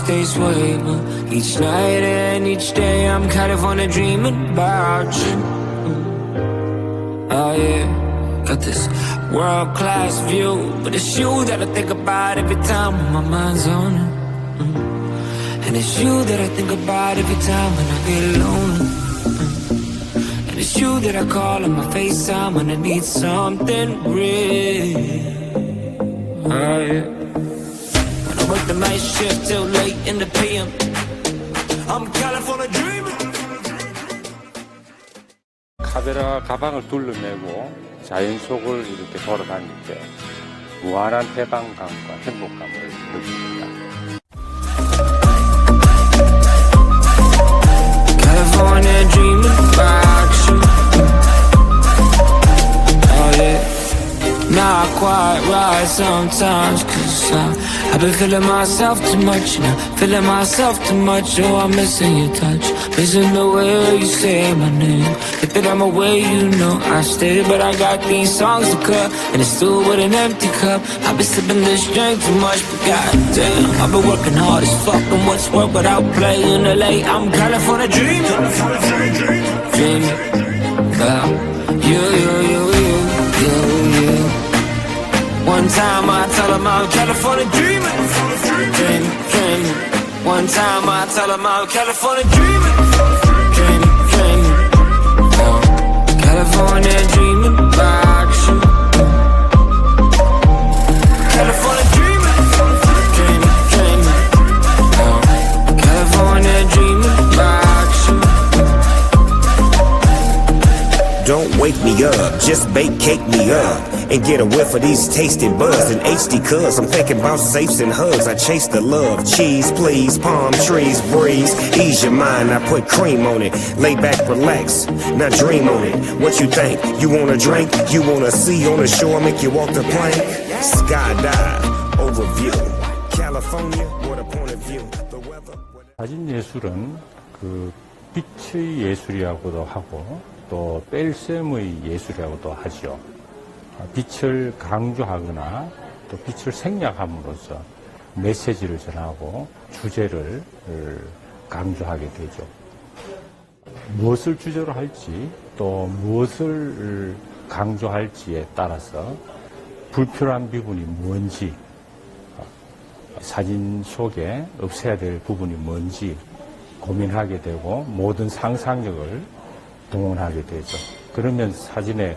these days wait. Well, each night and each day, I'm California dreaming about you. Oh yeah, got this world class view, but it's you that I think about every time when my mind's on it. Mm. And it's you that I think about every time when I get lonely. And it's you that I call on my FaceTime when I need something real. Oh yeah. Work the night shift till late in the PM, I'm California dreaming. 카베라 가방을 둘러매고 자연 속을 이렇게 돌아다닐 때 무한한 해방감과 행복감을 느낍니다. California quite right sometimes, cause I, I've been feeling myself too much now. Feeling myself too much, oh, I'm missing your touch. Missing the way you say my name. If that I'm away, you know I stay. But I got these songs to cut, and it's still with an empty cup. I've been sipping this drink too much, but goddamn, I've been working hard as fuck. And what's work without playing the late? I'm California dreaming. Dreaming about you, you, you, you, you, you. One time I tell him I'm California dreaming. Dreaming, dreaming. One time I tell him I'm California dreaming. Dreaming, dreaming. Oh, California dreaming about you. California dreaming. Dreaming, dreaming. Oh, California dreaming about you. Don't wake me up, just bake cake me up and get a whiff of these tasty buds and HD cuz I'm thinking about safes and hugs. I chase the love, cheese, please, palm trees, breeze, ease your mind. I put cream on it, lay back, relax, now dream on it. What you think? You wanna drink? You wanna see on the shore, make you walk the plank? Skydive, overview, California, what a point of view. The weather. 사진 예술은 그 빛의 예술이라고도 하고 또 뺄셈의 예술이라고도 하죠. 아, 빛을 강조하거나 또 빛을 생략함으로써 메시지를 전하고 주제를 강조하게 되죠. 무엇을 주제로 할지 또 무엇을 강조할지에 따라서 불필요한 부분이 뭔지 사진 속에 없애야 될 부분이 뭔지 고민하게 되고 모든 상상력을 동원하게 되죠. 그러면 사진의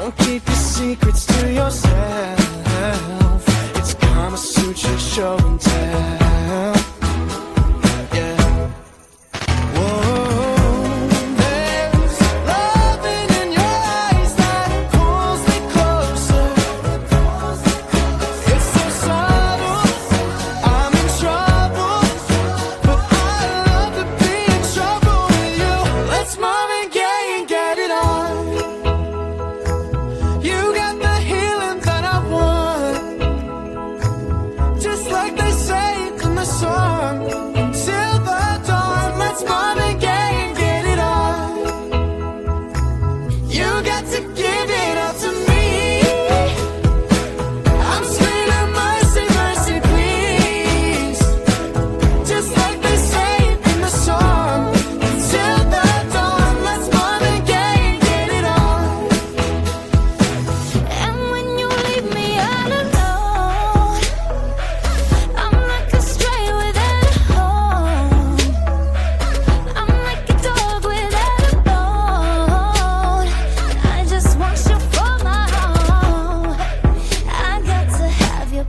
Don't keep your secrets to yourself. It's Kama Sutra show and tell.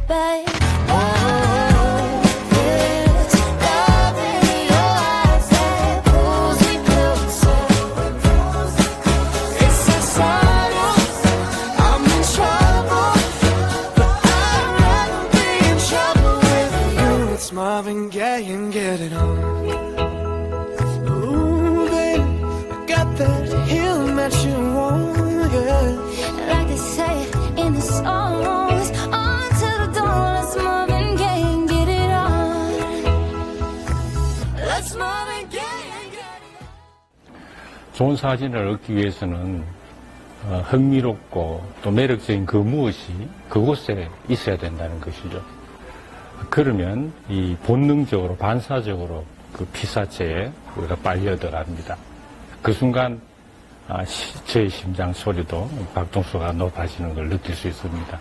back. 좋은 사진을 얻기 위해서는 어, 흥미롭고 또 매력적인 그 무엇이 그곳에 있어야 된다는 것이죠. 그러면 이 본능적으로 반사적으로 그 피사체에 우리가 빨려 들어갑니다. 그 순간 아, 시- 제 심장 소리도 박동수가 높아지는 걸 느낄 수 있습니다.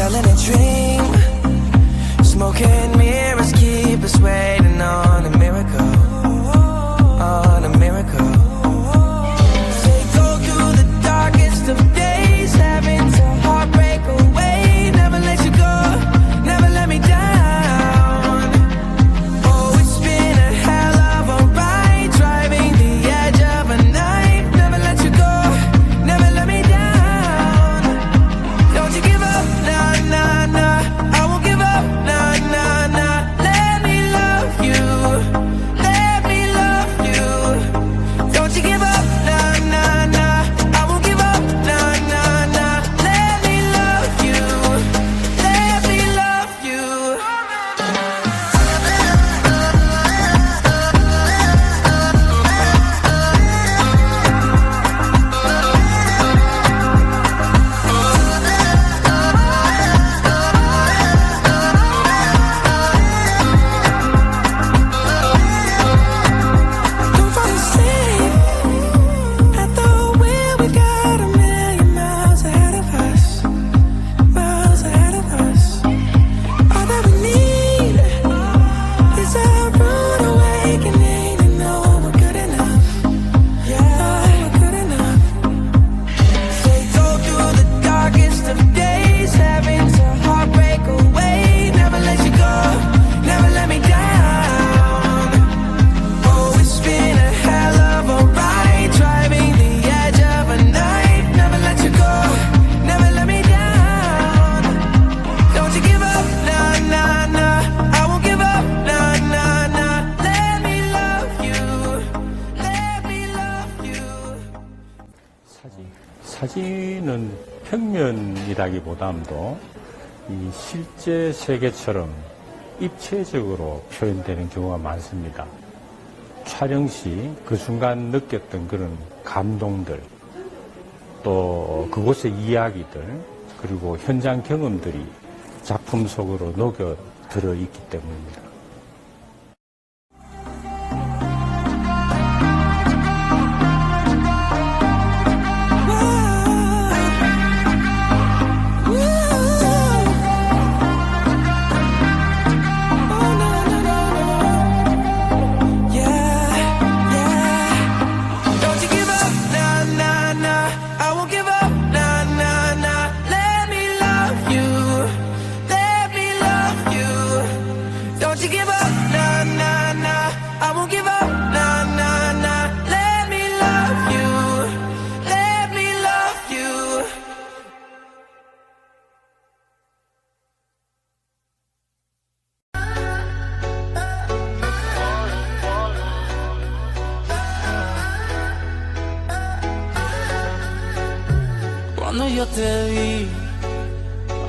Selling a dream, smoking mirrors keep us waiting on 평면이라기보다도 이 실제 세계처럼 입체적으로 표현되는 경우가 많습니다. 촬영 시 그 순간 느꼈던 그런 감동들, 또 그곳의 이야기들, 그리고 현장 경험들이 작품 속으로 녹여 들어 있기 때문입니다.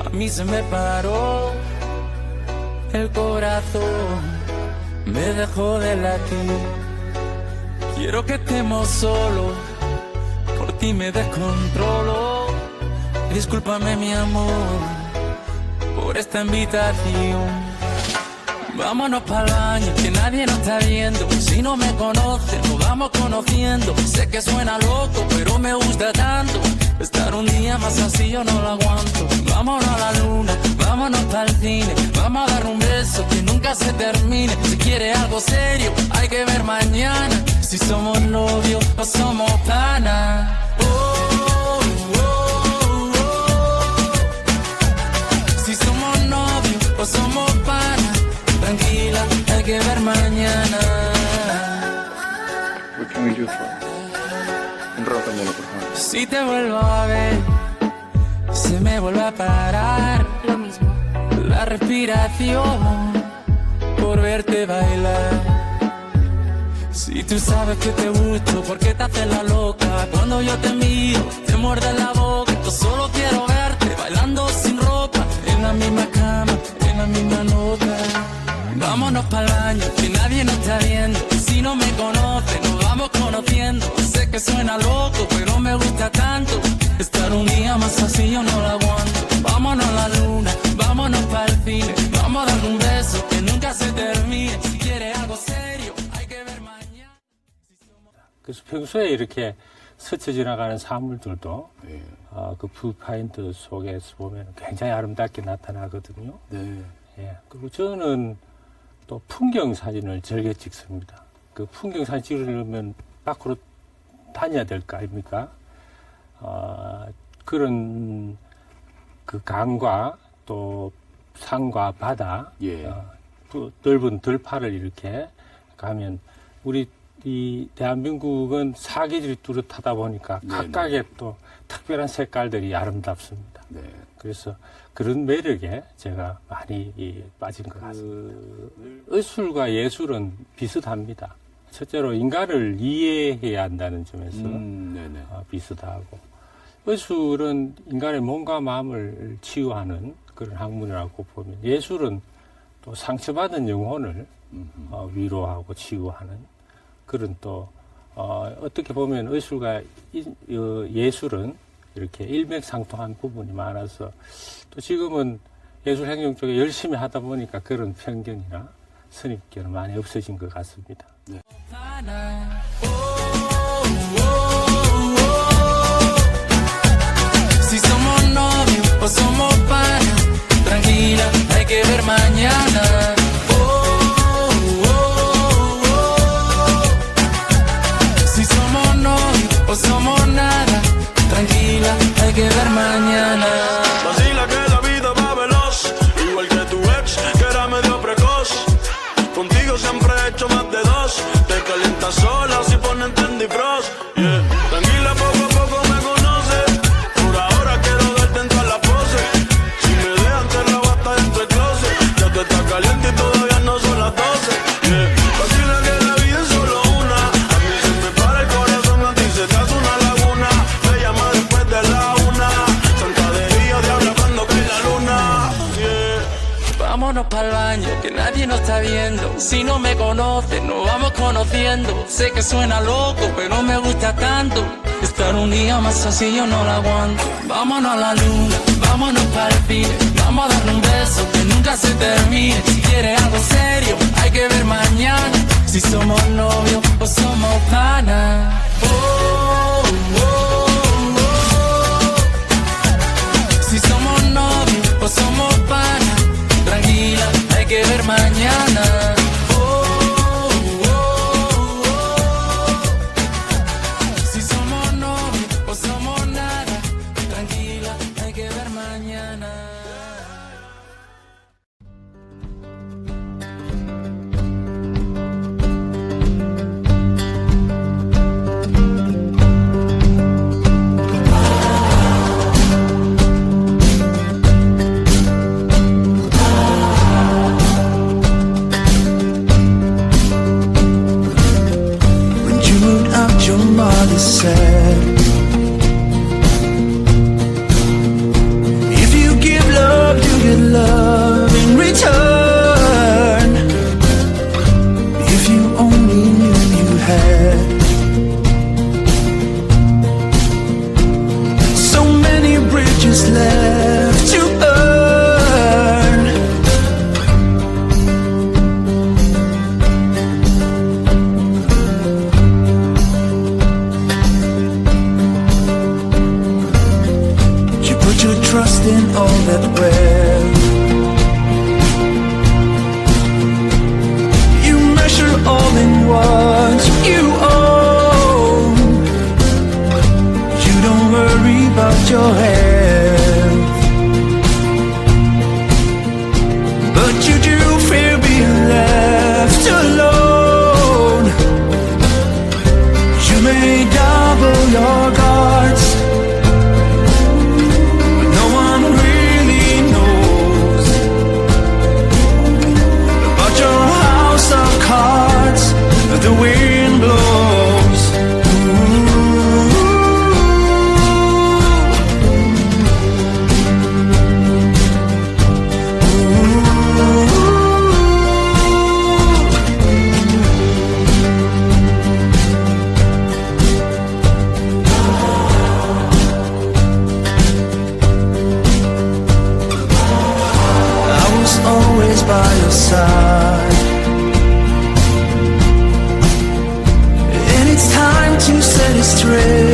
A mí se me paró el corazón, me dejó de latir. Quiero que estemos solos, por ti me descontrolo. Discúlpame mi amor por esta invitación. Vámonos para el baño, que nadie nos está viendo. Si no me conoce, nos vamos conociendo. Sé que suena loco, pero me gusta tanto. Estar un día más así yo no lo aguanto. Vámonos a la luna, vámonos para el cine. Vamos a dar un beso que nunca se termine. Si quiere algo serio, hay que ver mañana. Si somos novios o somos panas. Oh, oh, oh. Si somos novios o somos pana. Tranquila, hay que ver mañana. What can we do for you? Por favor. Si te vuelvo a ver, se me vuelve a parar Lo mismo. la respiración por verte bailar. Si tú sabes que te gusto, ¿por qué te haces la loca? Cuando yo te miro, te muerde la boca. Yo solo quiero verte bailando sin ropa, en la misma cama, en la misma nota. Vámonos para el baño, que nadie nos está viendo. Si no me conoce, nos vamos conociendo. Sé que suena loco, pero me gusta tanto. Estar un día más así yo no lo aguanto. Vámonos a la luna, vámonos para el cine. Vamos a dar un beso que nunca se termine. Si quieres algo serio, hay que ver mañana. 그래서 평소에 이렇게 스쳐 지나가는 사물들도 네. 어, 그 뷰파인트 속에서 보면 굉장히 아름답게 나타나거든요. 네. 예. 그리고 저는 또 풍경 사진을 즐겨 찍습니다. 그 풍경 사진 찍으려면 밖으로 다녀야 될 거 아닙니까? 어, 그런 그 강과 또 산과 바다, 예. 어, 또 넓은 들판을 이렇게 가면 우리 이 대한민국은 사계절이 뚜렷하다 보니까. 각각의 또 특별한 색깔들이 아름답습니다. 네. 그래서 그런 매력에 제가 많이 이 빠진 것 같습니다. 그 의술과 예술은 비슷합니다. 첫째로 인간을 이해해야 한다는 점에서 음. 어, 비슷하고 의술은 인간의 몸과 마음을 치유하는 그런 학문이라고 보면 예술은 또 상처받은 영혼을 어, 위로하고 치유하는 그런 또 어, 어떻게 보면 의술과 이- 어, 예술은 이렇게 일맥상통한 부분이 많아서 또 지금은 예술 행정 쪽에 열심히 하다 보니까 그런 편견이나 선입견은 많이 없어진 것 같습니다. Oh, Vámonos para el baño, que nadie nos está viendo. Si no me conoces, nos vamos conociendo. Sé que suena loco, pero me gusta tanto. Estar un día más así yo no lo aguanto. Vámonos a la luna, vámonos para el cine. Vamos a darle un beso que nunca se termine. Si quieres algo serio, hay que ver mañana. Si somos novios o somos panas. Oh, oh, que mañana. all that well. You measure all in what you own. You don't worry about your health, but you do fear being left alone. You may double your guards. Side. And it's time to set it straight.